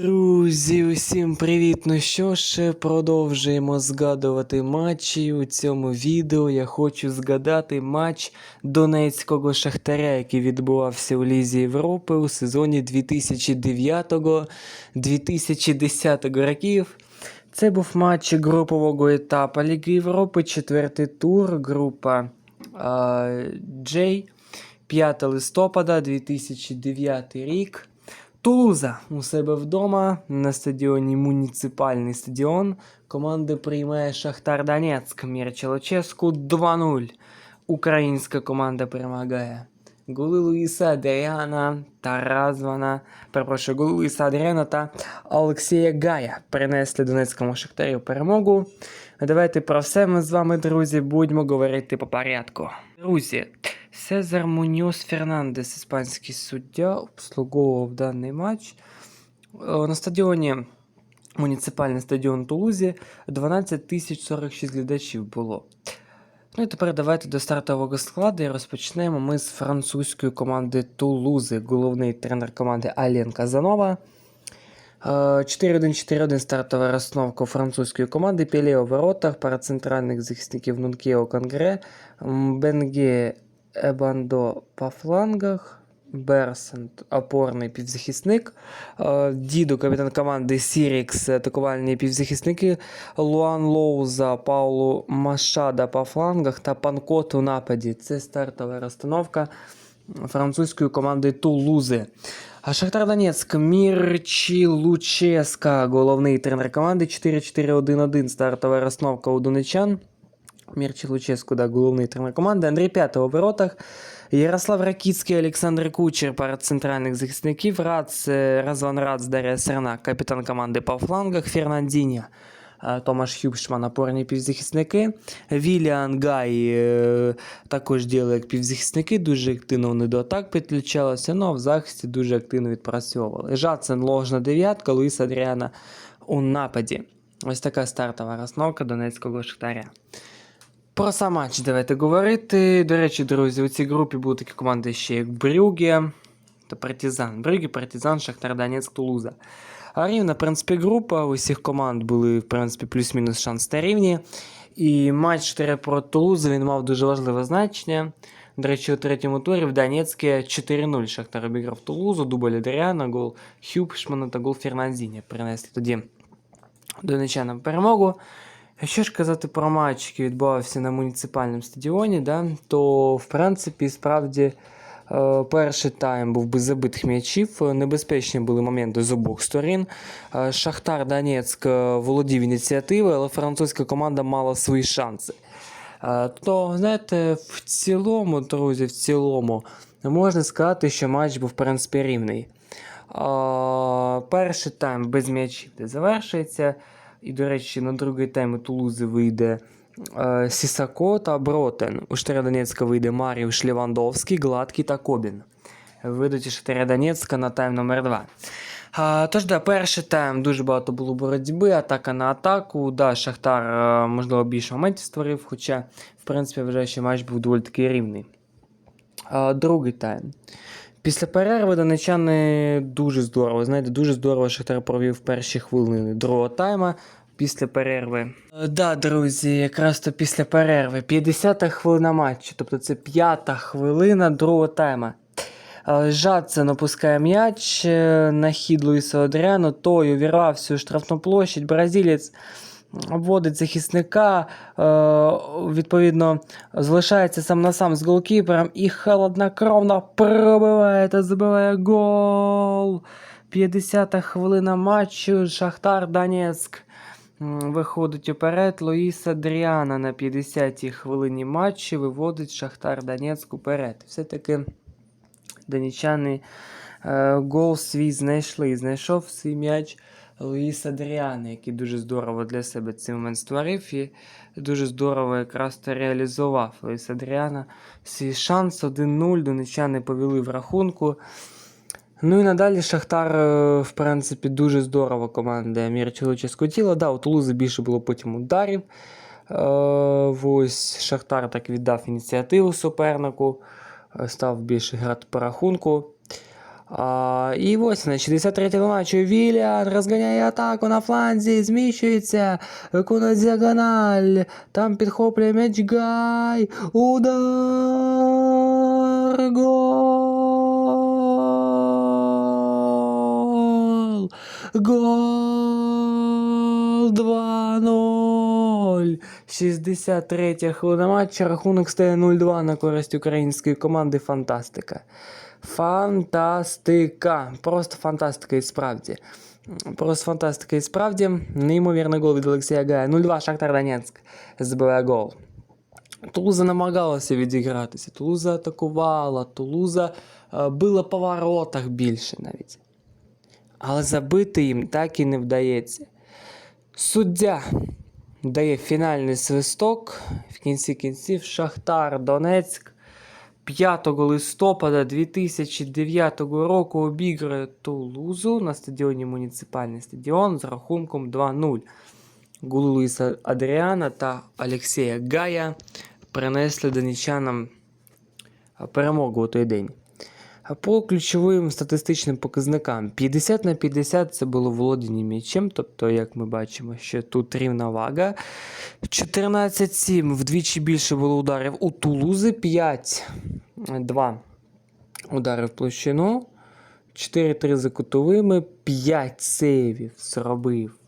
Друзі, усім привіт! Ну що ж, продовжуємо згадувати матчі. У цьому відео я хочу згадати матч Донецького Шахтаря, який відбувався у Лізі Європи у сезоні 2009-2010 років. Це був матч групового етапу Ліги Європи, четвертий тур, група J, 5 листопада 2009 рік. Тулуза у себе вдома на стадіоні Муніципальний стадіон. Команда приймає Шахтар Донецьк. Мірча Луческу 2-0. Українська команда перемагає. Голи Луїса Адріана та Развана, перепрошую, голи Луїса Адріана та Олексія Гая принесли Донецькому Шахтарю перемогу. Давайте про все ми з вами, друзі, будемо говорити по порядку. Друзі, Сезар Муньос Фернандес, іспанський суддя, обслуговував даний матч. Е, На стадіоні муніципальний стадіон Тулузі 12 тисяч 46 глядачів було. Ну і тепер давайте до стартового складу і розпочнемо ми з французької команди Тулузи. Головний тренер команди Ален Казанова. Е, 4-1-4-1 стартова розстановка французької команди. Пеле у воротах, пара центральних захисників Нункео Конгре, Бенге Ебандо по флангах, Берсент опорний півзахисник, е, Діду, капітан команди Сірікс, атакувальні півзахисники, Луан Лоуза, Паулу Машада по флангах та Панкот у нападі. Це стартова розстановка французької команди Тулузи. А Шахтар Донецьк, Мірчі Луческа, головний тренер команди 4-4-1-1, стартова розстановка у донечан. Мірчі Луческу, да, головний тренер команди. Андрій П'ятого у воротах. Ярослав Ракіцький, Олександр Кучер, пара центральних захисників. Рац, е, Разван Рац, Дар'я Серна, капітан команди по флангах. Фернандіння, е, Томаш Хюбшман, опорні півзахисники. Віліан Гай е, також діяли як півзахисники, дуже активно вони до атак підключалися, ну а в захисті дуже активно відпрацьовували. Жацен ложна дев'ятка, Луїс Адріана у нападі. Ось така стартова розновка Донецького Шахтаря. Про сам матч давайте говорити. До речі, друзі, у цій групі були такі команди ще як Брюге та Партизан. Брюге, Партизан, Шахтар Донецьк, Тулуза. А рівна, в принципі, група. У всіх команд були, в принципі, плюс-мінус шанс та рівні. І матч 4 проти Тулузи він мав дуже важливе значення. До речі, у третьому турі в Донецьке 4-0 Шахтар обіграв Тулузу, дубль Адріана, гол Хюбшмана та гол Фернандіні принесли тоді донечанам перемогу. Якщо ж казати про матч, який відбувався на муніципальному стадіоні, да, то в принципі справді е, перший тайм був без забитих м'ячів. Небезпечні були моменти з обох сторін. Е, Шахтар Донецьк е, володів ініціативою, але французька команда мала свої шанси. То, знаєте, в цілому, друзі, в цілому, можна сказати, що матч був в принципі рівний. Перший тайм без м'ячів завершується. І, до речі, на другий тайм у Тулузи вийде е, Сісако та Бротен. У Штаря Донецька вийде Маріуш Лівандовський, Гладкий та Кобін. Вийдуть із Штаря Донецька на тайм номер 2. А, тож, да, перший тайм дуже багато було боротьби, атака на атаку. Да, Шахтар, е, можливо, більше моментів створив, хоча, в принципі, вважаю, що матч був доволі таки рівний. А, другий тайм. Після перерви донечани дуже здорово. Знаєте, дуже здорово Шахтар провів перші хвилини другого тайма після перерви. Е, Да, друзі, якраз то після перерви. 50-та хвилина матчу, тобто це п'ята хвилина другого тайма. Е, Жадсен опускає м'яч е, на хід Луїса Одряну, той увірвався у штрафну площадь. Бразилець обводить захисника, е, відповідно, залишається сам на сам з голкіпером і холоднокровно пробиває та забиває гол. 50-та хвилина матчу. Шахтар Донецьк виходить уперед. Луїс Адріана на 50-й хвилині матчу виводить Шахтар Донецьк уперед. Все-таки донечани е, гол свій знайшли. Знайшов свій м'яч Луїс Адріана, який дуже здорово для себе цей момент створив і дуже здорово якраз то реалізував Луїс Адріана. Свій шанс 1-0, донечани повели в рахунку. Ну і надалі Шахтар, е, в принципі, дуже здорово команда Мірчилича скотіла. Да, у Тулузи більше було потім ударів. Е, ось Шахтар так віддав ініціативу супернику, е, став більше грати по рахунку. А, і ось на 63-му матчу Віліан розганяє атаку на фланзі, зміщується, виконує діагональ, там підхоплює м'яч Гай, удар, гол, гол, 2-0. 63 хвилина матчу, рахунок стає 0-2 на користь української команди. Фантастика. Фантастика. Просто фантастика і справді. Просто фантастика і справді. Неймовірний гол від Олексія Гая. 0-2 Шахтар Донецьк забиває гол. Тулуза намагалася відігратися, Тулуза атакувала, Тулуза е, била по воротах більше навіть. Але забити їм так і не вдається. Суддя дає фінальний свисток. В кінці кінців Шахтар Донецьк 5 листопада 2009 року обіграє Тулузу на стадіоні Муніципальний стадіон з рахунком 2-0. Гули Луїса Адріана та Олексія Гая принесли донечанам а, перемогу у той день. По ключовим статистичним показникам 50 на 50 це було володіння м'ячем, тобто, як ми бачимо, що тут рівна вага. 14-7 вдвічі більше було ударів у Тулузи, 5-2 удари в площину, 4-3 за кутовими, 5 сейвів зробив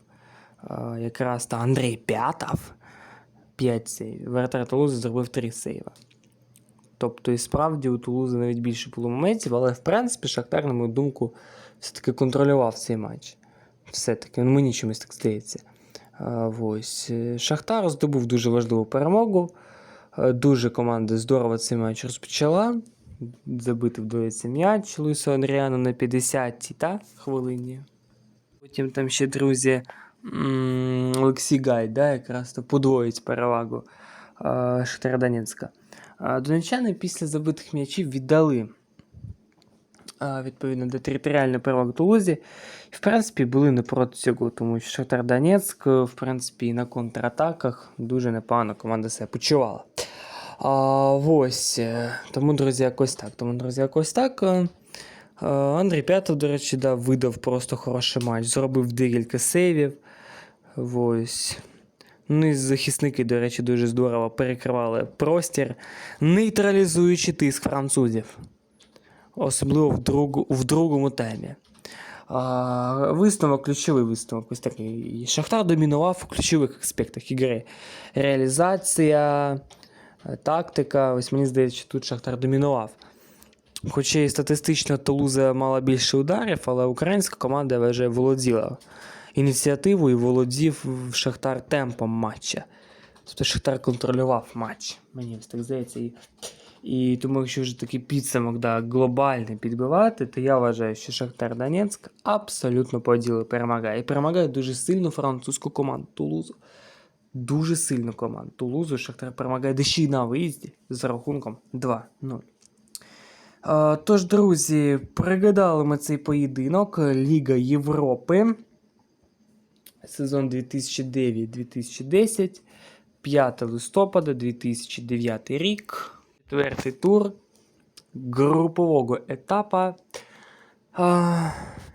а, якраз та Андрій П'ятов. 5 сейвів. Вратар Тулузи зробив 3 сейва. Тобто, і справді у Тулузи навіть більше було моментів, але в принципі Шахтар, на мою думку, все-таки контролював цей матч. Все-таки, ну мені чомусь так здається. А, ось. Е, Шахтар здобув дуже важливу перемогу. Е, Дуже команда здорово цей матч розпочала. Забити вдається м'яч Луїсу Андріану на 50-й та хвилині. Потім там ще, друзі, Олексій Гай, да, якраз то подвоїть перевагу е, Шахтара Донецька. А, Донеччани після забитих м'ячів віддали відповідно до територіальної переваги Тулузі. В принципі, були не проти цього, тому що Шахтар Донецьк, в принципі, на контратаках дуже непогано команда себе почувала. А, ось. е, Тому, друзі, якось так. Тому, друзі, якось так. Е, е, Андрій П'ятов, до речі, да, видав просто хороший матч. Зробив декілька сейвів. Ось. Ну і захисники, до речі, дуже здорово перекривали простір, нейтралізуючи тиск французів. Особливо в, другу, в другому темі. А, висновок, ключовий висновок. Ось такий. Шахтар домінував у ключових аспектах ігри. Реалізація, тактика. Ось мені здається, що тут Шахтар домінував. Хоча і статистично Тулуза мала більше ударів, але українська команда вже володіла ініціативу і володів Шахтар темпом матча. Тобто Шахтар контролював матч, мені так здається. І, і тому, якщо вже такий підсумок да, глобальний підбивати, то я вважаю, що Шахтар Донецьк абсолютно по ділу перемагає. І перемагає дуже сильну французьку команду Тулузу. Дуже сильну команду Тулузу. Шахтар перемагає й на виїзді за рахунком 2-0. Е, Тож, друзі, пригадали ми цей поєдинок Ліга Європи. Сезон 2009-2010, 5 листопада 2009 рік, четвертий тур групового етапа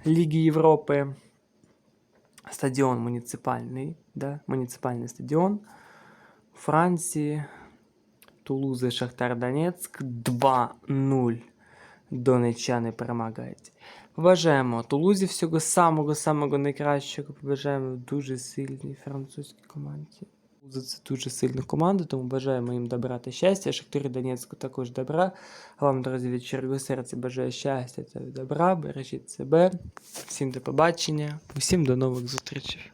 Ліги Європи. Стадіон муніципальний, да? муніципальний стадіон Франції, Тулузи, Шахтар Донецьк 2-0. Донеччани перемагають. Побажаємо Тулузі всього самого-самого найкращого. Побажаємо дуже сильній французькій команді. Тулуза це дуже сильна команда, тому бажаємо їм добра та щастя. Шахтарі Донецьку також добра. А вам, друзі, від щирого серця бажаю щастя та добра. Бережіть себе. Всім до побачення, усім до нових зустрічей.